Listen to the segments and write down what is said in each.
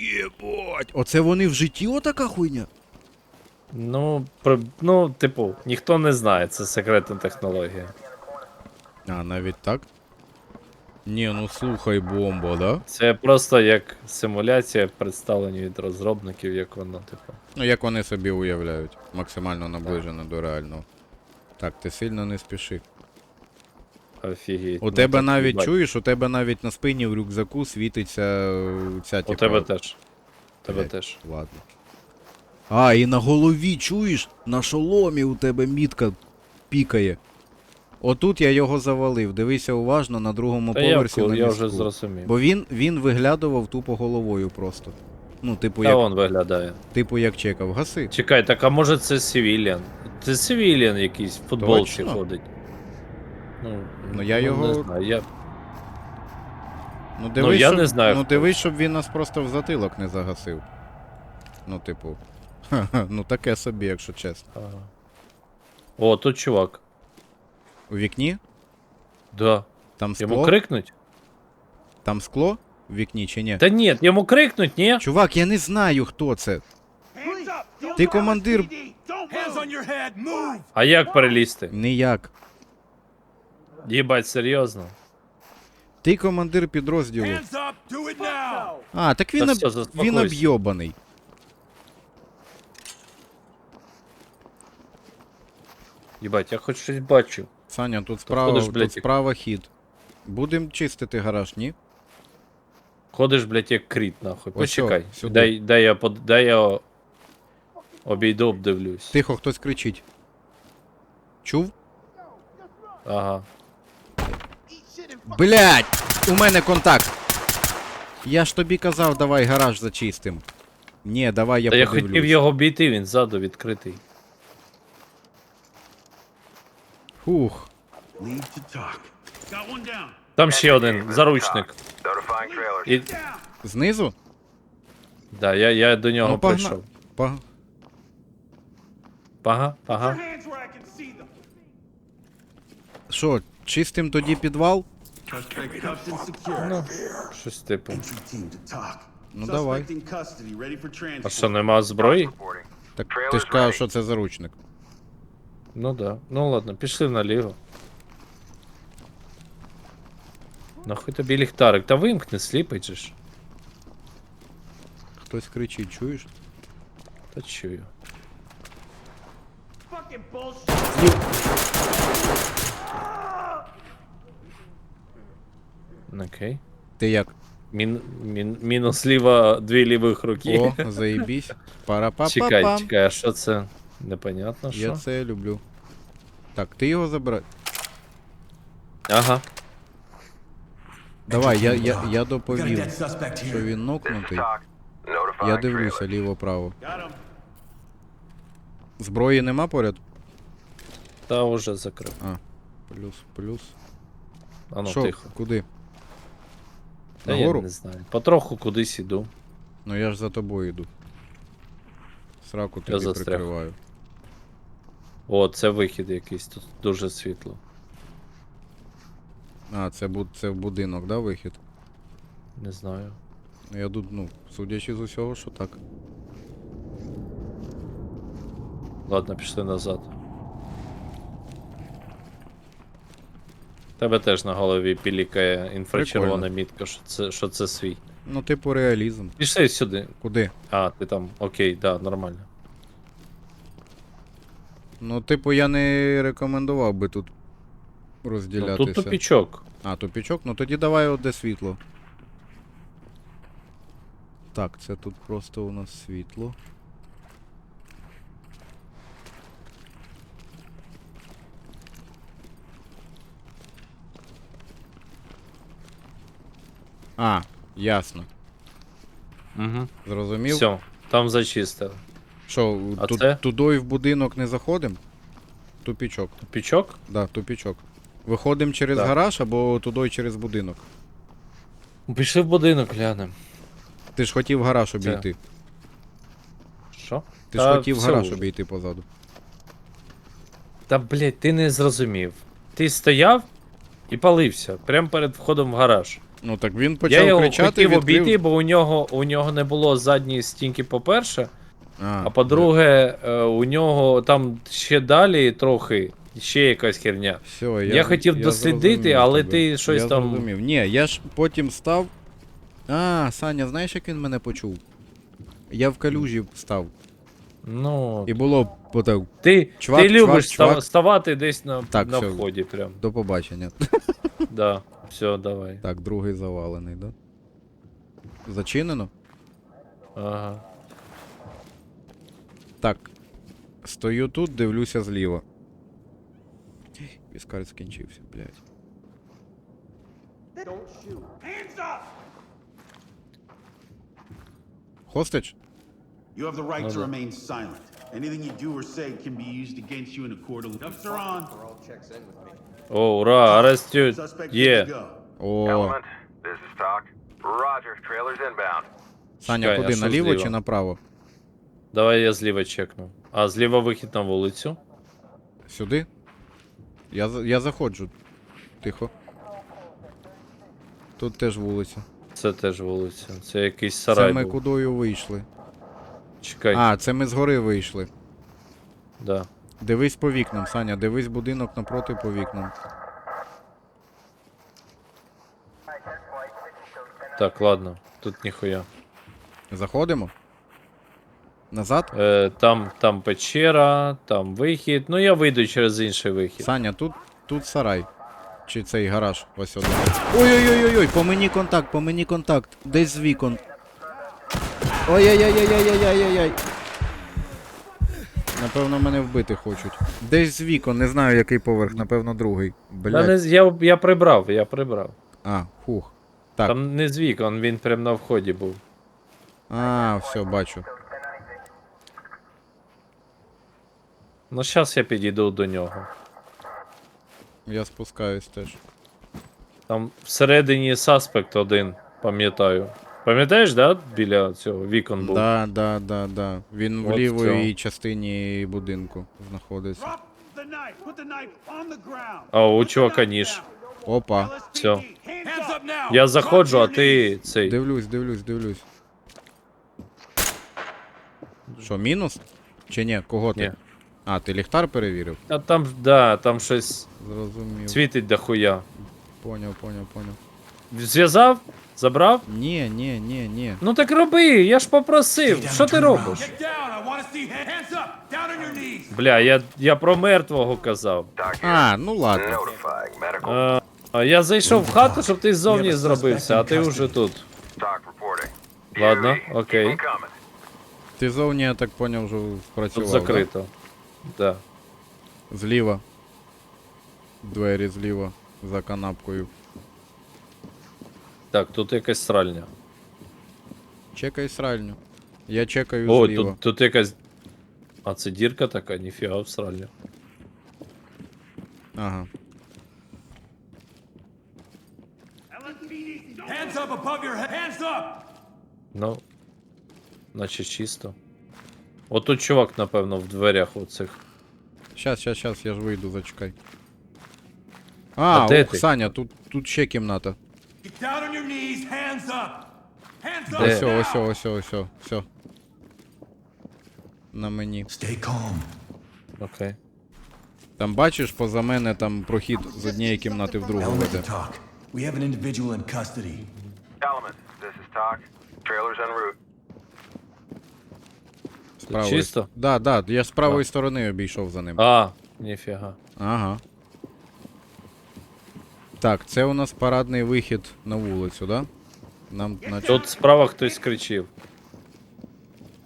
Єбать! Оце вони в житті отака хуйня? Ну, при... ну, типу, ніхто не знає, це секретна технологія. А, навіть так? Ні, ну слухай, бомба, да? Це просто як симуляція представлення від розробників, як воно, типу. Ну, як вони собі уявляють, максимально наближено до реального. Так, ти сильно не спіши. Офігеть. У Ну, тебе навіть чуєш, у тебе навіть на спині в рюкзаку світиться е, ця У тебе теж. У тебе теж. Ладно. А, і на голові, чуєш? На шоломі у тебе мітка пікає. Отут я його завалив. Дивися уважно на другому Та я, поверсі вкол, на я вже зрозумів. Бо він, він виглядував тупо головою просто. Ну, типу, Та як, он виглядає. типу, як чекав. Гаси. Чекай, так а може це цивіліан? Це цивіліан якийсь в футболці Точно? ходить. Ну, Ну, я його- Не знаю. Я... Ну, дивись, я щоб, не знаю, Ну, хто дивись, щоб він нас просто в затилок не загасив. Ну, типу. Ну таке собі, якщо чесно. Ага. О, тут чувак. У вікні? Да. Там Йому крикнуть? Там скло в вікні чи ні? Та ні, йому крикнуть, ні? Чувак, я не знаю, хто це. Ти командир. Hands on your head, move! А як перелізти? Ніяк. Їбать, серйозно. Ти командир підрозділу. А, так він, Та об... все, він об'єбаний. Їбать, я хоч щось бачу. Саня, тут справа, ходиш, тут блядь, як- справа хід. Будем чистити гараж, ні? Ходиш, блядь, як кріт, нахуй. Ось Почекай. о, сюди. Дай, дай я под... дай я обійду, обдивлюсь. Тихо, хтось кричить. Чув? Ага. Блять! У мене контакт! Я ж тобі казав, давай гараж зачистим. Ні, давай я Та я подивлюсь. хотів його обійти, він ззаду відкритий. Фух. Leave to talk. Got one down. Там ще один заручник. Notifying trailers. І... Знизу? Да, я, я до нього Ну, погна- прийшов. Па... Ага, ага. Hands where I can see them. Що, чистим тоді підвал? Suspect cuffed and secured. Ну, щось типу. Entry team to talk. Ну, давай. Suspect in custody, ready for. А що, нема зброї? Reporting. Так ти ж кажеш, що це заручник. Ну да. Ну ладно, пішли наліво. Нахуй тобі ліхтарик, та вимкни, сліпить же ж. Хтось кричить, чуєш? Та чую. Fucking bullshit. Окей. Ти як? Мін, мін, мінус ліва, дві лівих руки. О, заєбісь. пара па чекай, чекай, а що це? Непонятно, що? Я це люблю. Так, ти його забирай. Ага. Давай, я, я, я доповів, що він нокнутий. Я дивлюся ліво-право. Зброї нема поряд? Та уже закрив. А, плюс, плюс. А ну Що, тихо. куди? Та я Нагору? не знаю. Потроху кудись іду. Ну я ж за тобою йду. Сраку тобі застряг. прикриваю. О, це вихід якийсь, тут дуже світло. А, це, бу- це в будинок, да, вихід? Не знаю. Я тут, ну, судячи з усього, що так. Ладно, пішли назад. Тебе теж на голові пілікає інфрачервона Прикольно. мітка, що це, що це свій. Ну, типу, реалізм. Пішли сюди. Куди? А, ти там, окей, да, нормально. Ну, типу, я не рекомендував би тут Ну, тут тупічок. А, тупічок? Ну тоді давай от де світло. Так, це тут просто у нас світло. А, ясно. Угу. Зрозумів? Все, там зачистили. Що, А ту- це? тудой в будинок не заходимо? Тупічок. Тупічок? Да, тупічок. Виходимо через Так. гараж або тудой через будинок. Пішли в будинок, глянемо. Ти ж хотів гараж обійти. Що? Ти Та ж хотів все гараж вже. обійти позаду. Та блять, ти не зрозумів. Ти стояв і палився прямо перед входом в гараж. Ну так він Я почав його кричати, хотів відкрив... обійти, бо у нього, у нього не було задньої стінки, по-перше. А, А по-друге, е, у нього там ще далі трохи ще якась херня. Все, Я я, хотів я дослідити, зрозумів але тебе. ти щось я там- Зрозумів. Ні, я ж потім став. А, Саня, знаєш, як він мене почув? Я в калюжі став. Ну, І було потак. ти, чувак, ти любиш чувак, чувак. ставати десь на, Так, на всё. вході прям. До побачення. Да, все, давай. Так, другий завалений, да? Зачинено? Ага. Так. Стою тут, дивлюся зліва. Віскаль скінчився, блядь. Хостич? You have the right to remain silent. Anything you do or say can be used against you in a court of are on. О, ура, арестюють. Suspect Є. О, Element, this is talk. Roger, trailers inbound. Саня, Чекай, а куди? що Наліво зліва? чи направо? Давай я зліва чекну. А зліва вихід на вулицю. Сюди? Я, за- я заходжу. Тихо. Тут теж вулиця. Це теж вулиця. Це якийсь сарай. Це ми був. кудою вийшли. Чекай. А, це ми згори вийшли. Да. Дивись по вікнам, Саня, дивись будинок напроти по вікнам. Так, ладно. Тут ніхуя. Заходимо? Назад? Е, там, там печера, там вихід. Ну я вийду через інший вихід. Саня, тут, тут сарай. Чи цей гараж ось один. Ой-ой-ой-ой, по мені контакт, по мені контакт. Десь з вікон. Ой-ой-ой-ой-ой-ой-ой-ой. Напевно, мене вбити хочуть. Десь з вікон, не знаю який поверх, напевно, другий. Та не, з- я, я прибрав, я прибрав. А, хух. Так. Там не з вікон, він прям на вході був. А, все, бачу. Ну зараз я підійду до нього. Я спускаюсь теж. Там всередині саспект один, пам'ятаю. Пам'ятаєш, да? Біля цього вікон був. Да, да, да, да. Він в От лівій цього. частині будинку знаходиться. А у чувака ніж. Опа. Всё. Now. Я заходжу, а ти цей. Дивлюсь, дивлюсь, дивлюсь. Що, мінус? Чи ні? Кого ти? Ні. А, ти ліхтар перевірив? А там, да, там щось Зрозумів. світить дохуя. Поняв, поняв, поняв. Зв'язав? Забрав? Ні, ні, ні, ні. Ну так роби, я ж попросив. Що ти робиш? Бля, я, я про мертвого казав. А, ну ладно. А я зайшов в хату, щоб ти ззовні зробився, а ти вже тут. Ладно, окей. Ти зовні, я так поняв, вже Тут спрацював. закрито. Да. Да? Зліва. Двері зліва. За канапкою. Так, тут якась сральня. Чекай сральню. Я чекаю О, зліва. тут, тут якась. А це дірка така, ніфіга в сральня. Ага. Hands up above your head. Hands up. Ну. Наче чисто. Отут чувак, напевно, в дверях оцих. Щас, щас, щас, я ж вийду, зачекай. А, А де? Саня, тут, тут ще кімната. Get down on your knees. Hands up. Hands up. Де? Ось, ось, ось, ось, ось, все. На мені. Stay calm. Окей. Там бачиш, поза мене там прохід з однієї кімнати в другу веде. We have an individual in custody. Element, this is talk. Trailers en route. З правої чисто? Да, да, я з правої сторони обійшов за ним. А, ніфіга. Ага. Так, це у нас парадний вихід на вулицю, да? Нам на... Тут справа хтось кричив.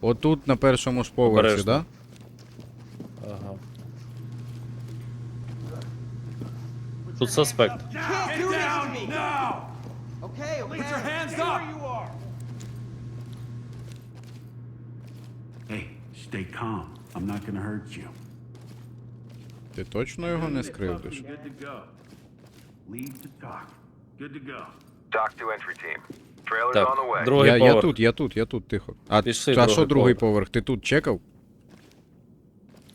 Отут на першому ж поверсі, Обережно. да? Ага. Тут суспект. Get down now. Okay, okay. Put your hands up. Hey, stay calm. I'm not gonna hurt you. Ти точно його не скривдиш? Good to go. Lead to talk. Good to go. Doc to entry team. Trailers Так, on the way. другий Я, я поверх. тут, я тут, я тут, тихо. А, Пішли а другий що другий поверх. поверх? Ти тут чекав?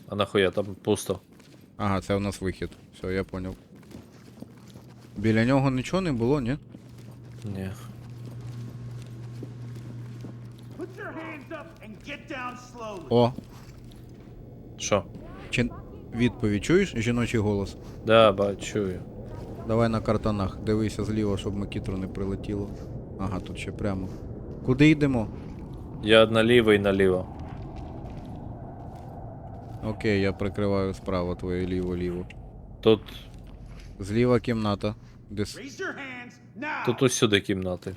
А нахуя там пусто. Ага, це у нас вихід. Все, я поняв. Біля нього нічого не було, ні? Ні. Put your hands up and get down slowly. О, Що? чи відповідь чуєш? Жіночий голос. Да, бачую. Давай на картонах. Дивися зліва, щоб макітру не прилетіло. Ага, тут ще прямо. Куди йдемо? Я наліво і наліво. Окей, я прикриваю справа твоє ліво-ліво. Тут. Зліва кімната. Десь. Тут усюди кімнати.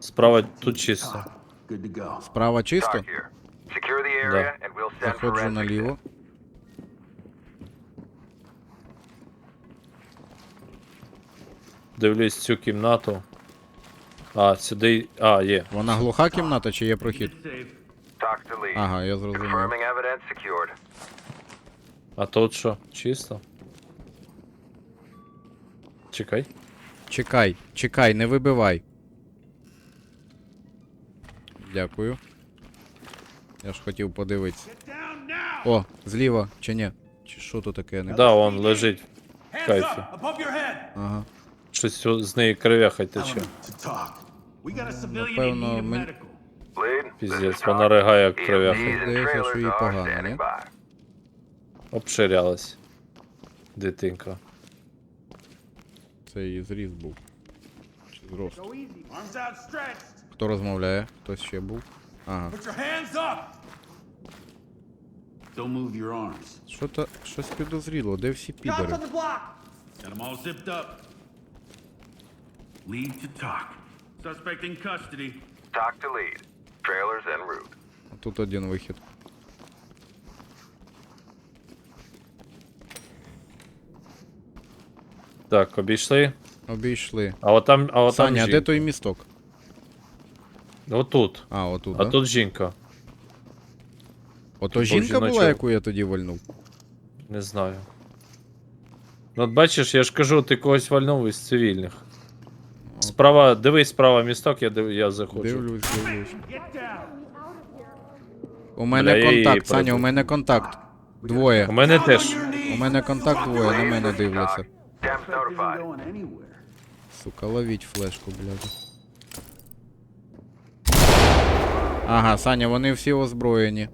Справа тут чисто. Справа чисто? Send Заходжу наліво. Дивлюсь цю кімнату. А, сюди. А, є. Вона глуха кімната чи є прохід? Talk to lead. Ага, я зрозумів. Confirming evidence secured. А тут що? Чисто? Чекай. Чекай, чекай, не вибивай. Дякую. Я ж хотів подивитися. О, зліва, чи ні? Чи що тут таке? Не... Да, он лежить. Кайфі. above your head. Ага. Щось з неї кривяха тече. Напевно, ми- Піздець, вона ригає як and Здається, що їй погано, ні? Обширялась. Дитинка. Це її зріст був. Чи зрост? Хто розмовляє? Хтось ще був? Ага. Put your hands up. Don't move your arms. Що то щось підозріло, де всі підери? Got them all zipped up. Lead to talk. Suspect in custody. Talk to lead. Trailers en route. Тут один вихід. Так, обійшли. Обійшли. А от там, а от там Саня, а де жінка. той місток? Отут. А, отут, А да? тут жінка. Ото жінка була, яку я тоді вальнув. Не знаю. Ну, От бачиш, я ж кажу, ти когось вальнув із цивільних. Справа, дивись справа місток, я, див, я заходжу. Дивлюсь, дивлюсь. У мене Бля, я її контакт, Саня, у перебив. мене контакт. Двоє. У мене теж. У мене контакт двоє, на мене дивляться. Temps notified. Сука, ловіть флешку, блядь. Ага, Саня, вони всі озброєні.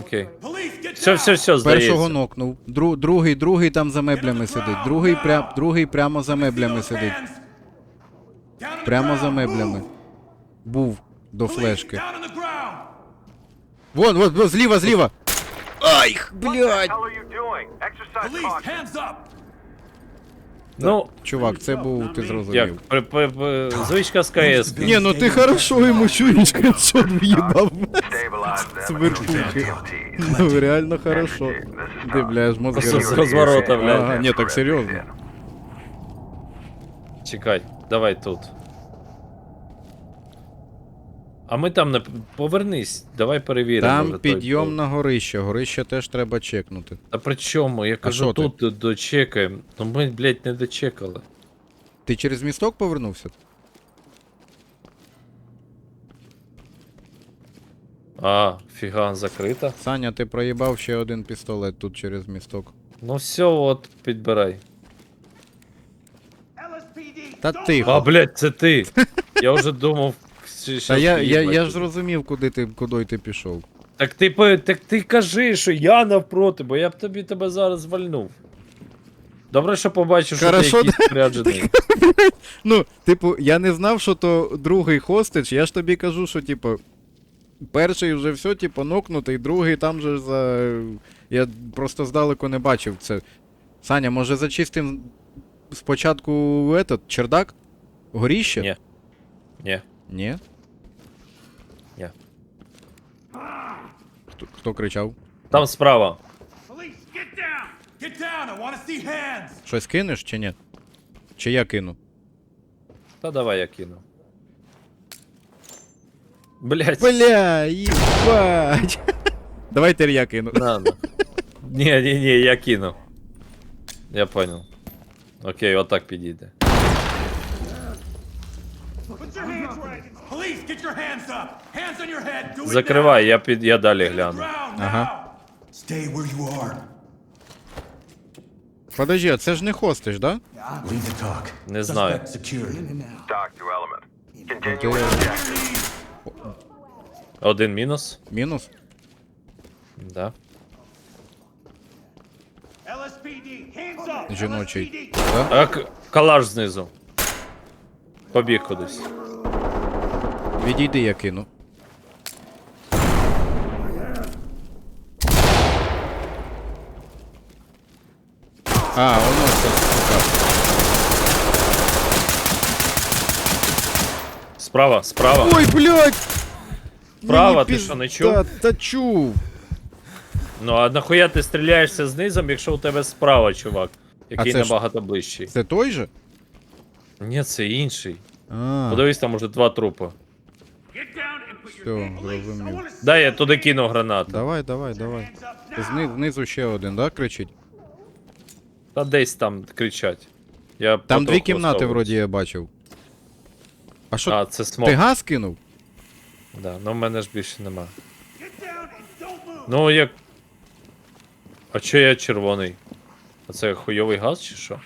Окей. Все, down. все, здається. Першого нокнув. Дру, другий, другий там за меблями сидить. Другий, пря, другий прямо за меблями сидить. Прямо за меблями. Був до флешки. Вон, вон, вон, зліва, зліва. Ай, блядь. What the hell are you doing? Exercise Police, caution. hands up. Ну, Чувак, це був, ти як, зрозумів. при, при, звичка з КС. Ні, ну ти хорошо йому чуєш, що в'їбав. Верхушки. Ну, реально хорошо. Ти, бля, ж мозги з роз- розворота, блядь. Ага, ні, так серйозно. Чекай, давай тут. А ми там не повернись, давай перевіримо. Там вже той на горище, горище теж треба чекнути. Та при чому? Я кажу, ти? тут до- дочекаємо. Ну ми, блядь, не дочекали. Ти через місток повернувся? А, фіга закрита. Саня, ти проїбав ще один пістолет тут через місток. Ну все, от, підбирай. Та тихо. А, блядь, це ти. Я вже думав. Що Та я, я, я ж зрозумів, куди ти, куди ти пішов. Так ти, по- так ти кажи, що я навпроти, бо я б тобі тебе зараз вальнув. Добре, що побачив, що Хорошо, ти якийсь споряджений. Ну, типу, я не знав, що то другий хостич, я ж тобі кажу, що, типу, перший вже все, типу, нокнутий, другий там же за. Я просто здалеку не бачив це. Саня, може зачистим спочатку этот, чердак? Горіще? Ні. Ні. Ні? Ні. Хто, хто кричав? Там справа. Police, get down. Get down. I want to see hands. Щось кинеш чи ні? Чи я кину? Та давай я кину. Блять, Бля, їбать! Давайте я кину. на, на. Ні, ні, ні, я кину. Я понял. Окей, отак підійде. Закривай, я під. я далі гляну. Ага. now. Stay where you are. Подожди, а це ж не хостиш, да? Не знаю. Один мінус. Мінус? Да. Жіночий. Да? А калаш знизу. Побіг кудись. Відійди, я кину. А, воно це сука. Справа, справа. Ой, блядь! Справа, ти що, не чув? пізда, Та чув. Ну а нахуя ти стріляєшся знизом, якщо у тебе справа, чувак, який це ж- набагато ближчий. Це той же? Ні, це інший. А, Подивись, там уже два трупи. Get down and put your все, see Дай я туди кину гранату. Давай, давай, давай. Зни, знизу ще один, да, кричить? Та десь там кричать. Я Там дві кімнати вроді я бачив. А що, А, це смок. ти газ кинув? Да, ну в мене ж більше нема. Ну як. А чо я червоний? А це хуйовий газ чи що?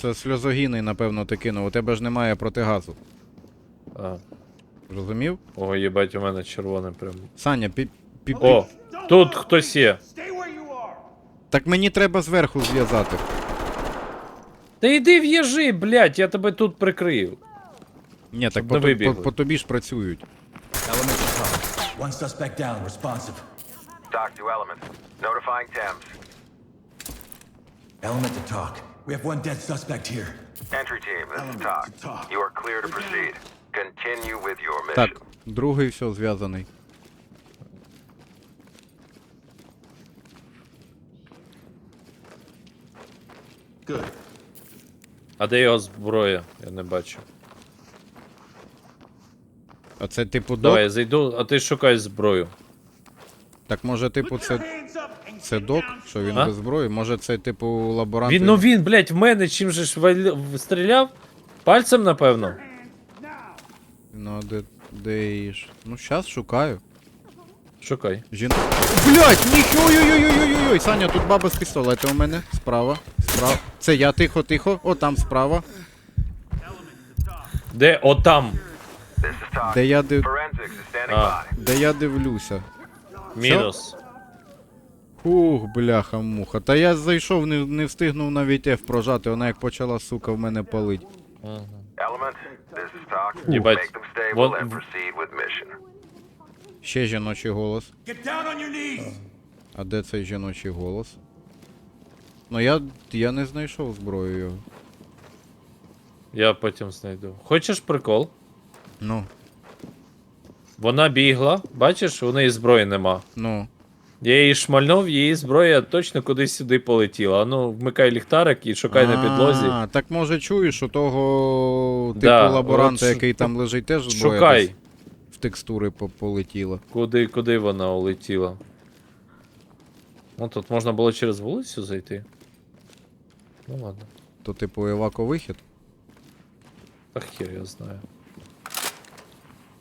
Це сльозогінний, напевно, ти кинув. У тебе ж немає протигазу. А, Розумів? ого, їбать, у мене червоний прям. Саня, пі, пі, пі... О, тут хтось є. Так мені треба зверху зв'язати. Та йди в'їжи, блядь, я тебе тут прикрию. Ні, так по, тобі ж працюють. Element to talk. One suspect down, responsive. Talk to element. Notifying Thames. Element to talk. We have one dead suspect here. Entry team, this is Element Talk. to talk. You are clear to proceed. Continue with your mission. Так, другий все зв'язаний. Good. А де його зброя? Я не бачу. А це типу док? Давай, я зайду, а ти шукай зброю. Так може, типу, це, це док, що він А? без зброї? Може це типу лаборант? Він, ну він, блядь, в мене чим же ж валь- стріляв? Пальцем, напевно. Ну, де, де і ж? Ну, щас шукаю. Шукай. Жін... Блять, ніхі, ой-ой-ой-ой-ой-ой, Саня, тут баба з пістолета у мене. Справа, справа. Це я, тихо, тихо. О, там справа. Де? Отам. Де я див... By. Де я дивлюся. Мінус. Ух, бляха муха. Та я зайшов, не, не встигнув навіть F прожати, вона як почала, сука, в мене палить. Element, Talk. Єбать. Mission. Ще жіночий голос. Get down on your knees. А де цей жіночий голос? Ну я, я не знайшов зброю його. Я потім знайду. Хочеш прикол? Ну, Вона бігла, бачиш, у неї зброї нема. ну. Я її шмальнув, її зброя точно кудись сюди полетіла. Ну, вмикай ліхтарик і шукай на підлозі. А, так може чуєш у того типу Да, лаборанта, от який там лежить, теж зброя Шукай, десь в текстури по- полетіла. куди, куди вона улетіла. Ну тут можна було через вулицю зайти. Ну ладно. То типу евако-вихід. Та хер я знаю.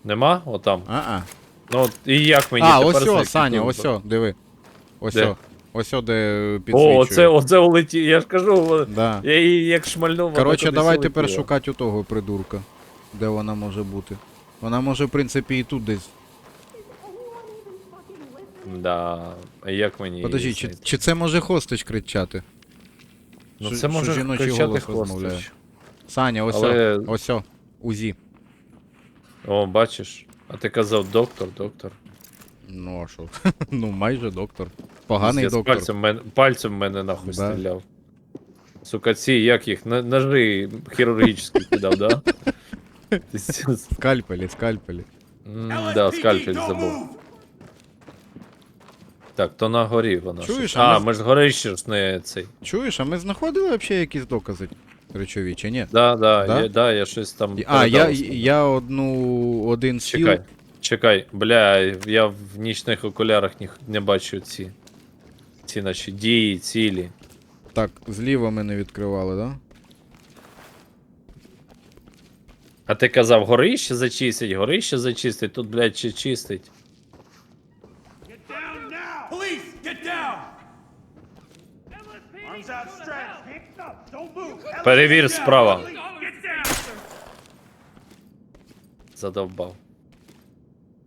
Нема? Отам. А-а. Ну от і як мені А, тепер ось знайти Саня, ту ось о, диви. Ось Де? о. Ось о, де підсвічує. О, оце, оце улетів. Я ж кажу, Да. я її як шмальнув. вона Коротше, кудись давай тепер шукати у того придурка. Де вона може бути. Вона може, в принципі, і тут десь. Да. А як мені. її Подожди, чи, знайти? чи це може хостич кричати? Ну що- це що може жіночий кричати голос розмовляє? хвостич. Саня, ось Але- ось о, УЗІ. О, бачиш. А ти казав доктор, доктор. Ну а що? ну, майже доктор. Поганий Пиздец, доктор. Пальцем, мен, пальцем мене нахуй Да. стріляв. Сука, ці, як їх, на, ножи хірургічні кидав, да? Скальпелі, скальпелі. М, Да, скальпель забув. Так, то на горі вона. Чуєш, щось. а А, ми- ми ж горище ж не цей. Чуєш, а ми знаходили взагалі якісь докази речові, чи ні? Да, да, Да? Я, да, я щось там. А, я, я одну, один стіл. Чекай, чекай, бля, я в нічних окулярах ні, не бачу ці. Ці наші дії, цілі. Так, зліва ми не відкривали, да? А ти казав, горище зачистить, горище зачистить, тут, блядь, чи чистить. Get down now. Police, get down. LSPD. Перевір справа. Задовбав.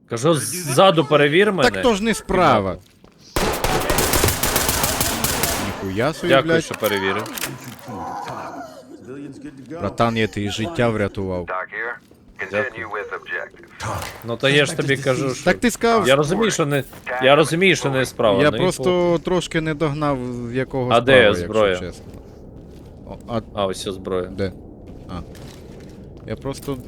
Кажу, ззаду перевір мене. Так то ж не справа. Ніхуя собі, Дякую, блядь. що перевірив. Братан, я ти життя врятував. Doc here. Continue with objective. Ну то я ж тобі кажу, що. Так ти сказав, Я розумію, що не. Я розумію, що не справа. я ну і просто трошки не догнав якого А де справа, якщо зброя? чесно. О, а А, ось ця зброя. де? А. Я просто.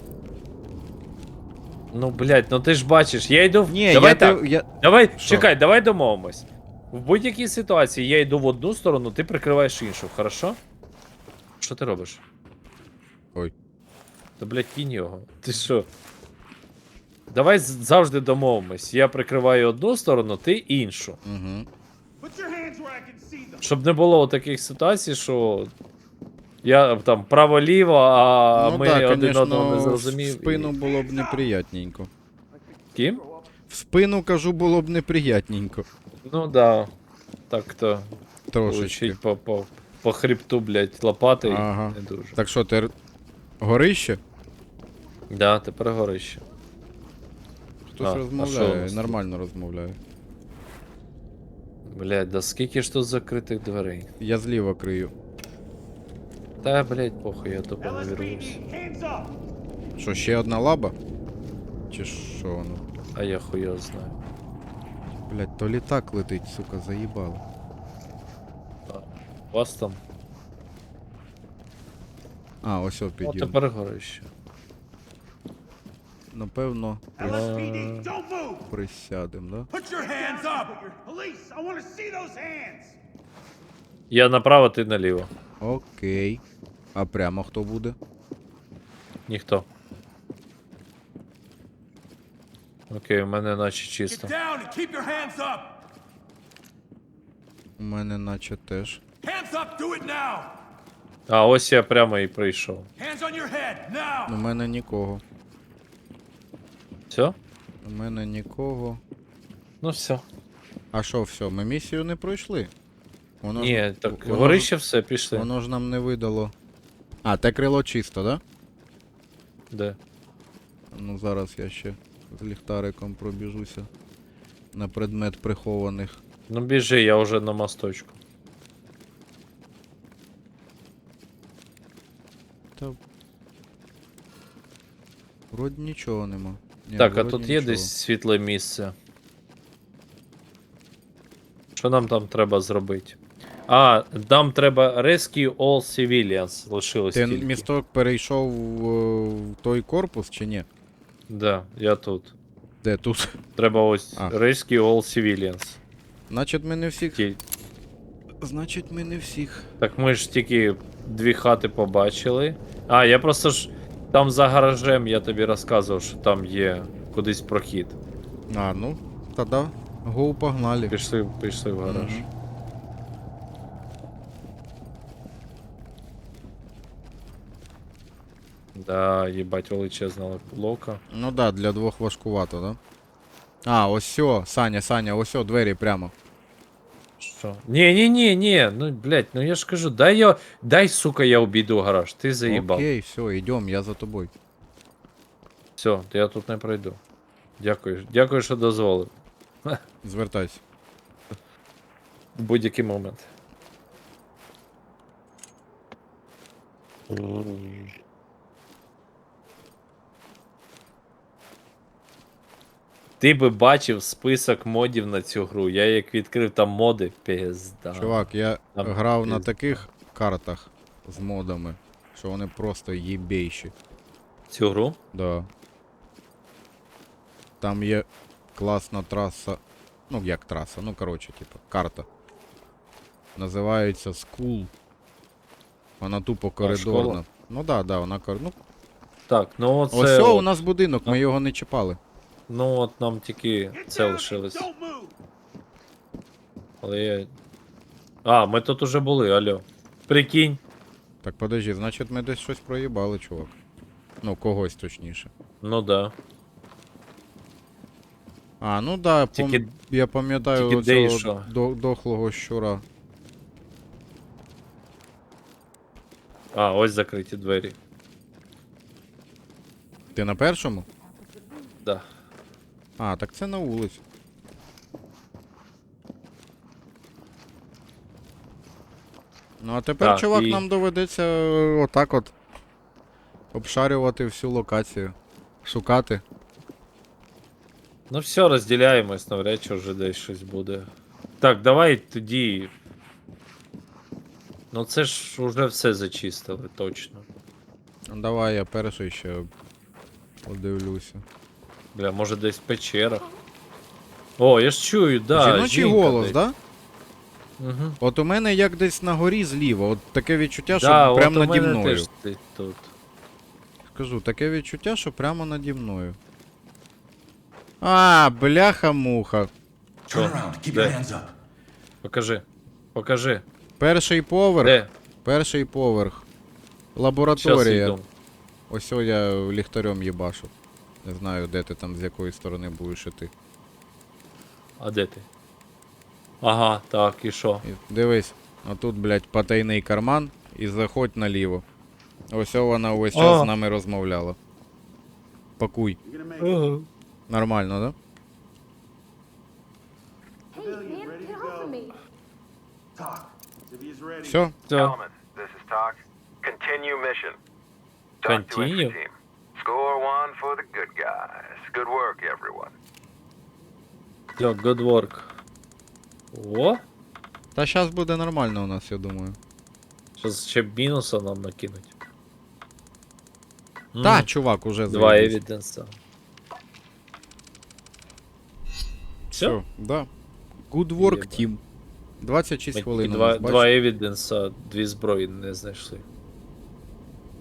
Ну, блядь, ну ти ж бачиш, я йду в. Ні, давай я, так. те- я. Давай, Що? чекай, давай домовимось. В будь-якій ситуації я йду в одну сторону, ти прикриваєш іншу, хорошо? Що ти робиш? Ой. Та блядь, кінь його. Ти що? Давай з- завжди домовимось. Я прикриваю одну сторону, ти іншу. Угу. Put your hands where I can see them. Щоб не було таких ситуацій, що. Я там право-ліво, а ну ми так, один конечно, одного не в зрозумів. спину було б неприятненько. Ким? В спину кажу, було б неприятненько. Ну да. Так то. Трошечки. По, по, по хребту, блядь, лопати Ага. не дуже. Так що, ти горище? Да, тепер горище. Хтось А, а що розмовляє, нас нормально розмовляє. Блядь, да скільки ж тут закритих дверей? Я зліва крию. Та, блядь, похуй, я тупо hands! Що, ще одна лаба? Чи що воно? А я хуя знаю. Блять, то літак летить, сука, заїбало. У вас там? А, ось о О, тепер горище. Напевно, LSPD, don't move! присядем, да? Put your hands up! Police, I want to see those hands! Я направо, ти наліво. Окей. А прямо хто буде? Ніхто. Окей, у мене наче Get чисто. down and keep your hands up. У мене наче теж. Hands up, do it now. А, ось я прямо і прийшов. Hands on your head, now. У мене нікого. Все? У мене нікого. Ну все. А що, все, ми місію не пройшли? Воно ж- Ні, так воно горище ж- все, пішли. Воно ж нам не видало. А, те крило чисто, да? Де? Ну зараз я ще з ліхтариком пробіжуся. На предмет прихованих. Ну біжи, я вже на мосточку. Та. Вроді нічого нема. Ні, так, а тут є нічого. десь світле місце. Що нам там треба зробити? А, нам треба Rescue All Civilians. Лишилось Ти тільки. місток перейшов в, в той корпус чи ні? Да, я тут. Де тут? Треба ось А. Rescue All Civilians. Значить ми не всіх. Ті- Значить ми не всіх. Так ми ж тільки дві хати побачили. А, я просто ж там за гаражем я тобі розказував, що там є кудись прохід. А, ну, тоді гоу погнали. Пішли, пішли в гараж. Мгм. Да, їбать величезна лока. Ну да, для двох важкувато, да? А, ось сьо, Саня, Саня, ось сьо, двері прямо. Що? Ні, ні, ні, ні. Ну, блядь, ну я ж кажу, дай я. Дай, сука, я обійду гараж. Ти заїбав. Окей, все, йдем, я за тобою. Все, я тут не пройду. Дякую. Дякую, що дозволив. Звертайся. В будь-який момент. Ти би бачив список модів на цю гру. Я як відкрив там моди, пізда. Чувак, я Там грав на таких картах з модами, що вони просто єбейші. Цю гру? Да. Там є класна траса. Ну, як траса, ну коротше, типу, карта. Називається School. Вона тупо коридорна. Ну да, да, вона кор... Ну, Так, ну оце. ось о, у нас будинок, ми його не чіпали. Ну от нам тільки це лишилось. Але я. А, ми тут уже були, алло. Прикинь. Так подожди, значить ми десь щось проїбали, чувак. Ну, когось точніше. Ну да. А, ну да, пом... Тільки- я пам'ятаю тільки де і оцього що? до... дохлого щура. А, ось закриті двері. Ти на першому? Да. А, так це на вулиці. Ну а тепер, Так, чувак, і- нам доведеться е, отак от обшарювати всю локацію. Шукати. Ну все, розділяємось, навряд чи вже десь щось буде. Так, давай тоді. Ну це ж уже все зачистили, точно. Давай я перший ще подивлюся. Бля, може десь в печерах. О, я ж чую, да. Жіночий жінка голос, десь. да? Угу. От у мене як десь на горі зліва, от таке відчуття, що Да, прямо от у наді мене мною. теж ти- тут. Скажу, таке відчуття, що прямо наді мною. А, бляха-муха. Що? Де? Покажи. Покажи. Перший поверх. Де? Перший поверх. Щас Лабораторія. йду. Ось о я ліхтарем їбашу. Не знаю, де ти там з якої сторони будеш іти. А де ти? Ага, так, і що? І дивись, а тут, блядь, потайний карман і заходь наліво. Ось о вона увесь час А. з нами розмовляла. Пакуй. It. Нормально, да? Hey, man, get off of me. Talk. Civvia's ready. Все. This is Talk. Continue mission. Talk to entry Continue? team. Score one for the good guys. Good work, everyone. Все, good work. О, Та зараз буде нормально у нас, я думаю. зараз ще б мінуса нам накинуть. М, Та, чувак, уже Два заєбісь. евіденса. Все, Все? да. Good work, Єба. team. 26 Ми хвилин. тільки у два, нас, два евіденса, дві зброї не знайшли.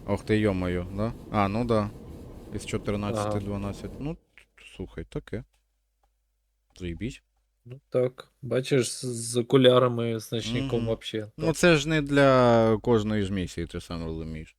Ох ти йо-моє, да? А, ну да. Із 14, Ага. 12. Ну, слухай, таке. Заїбіть. Ну так. Бачиш, з, окулярами, з ночником Мгм. вообще. Ну це ж не для кожної ж місії, ти сам розумієш.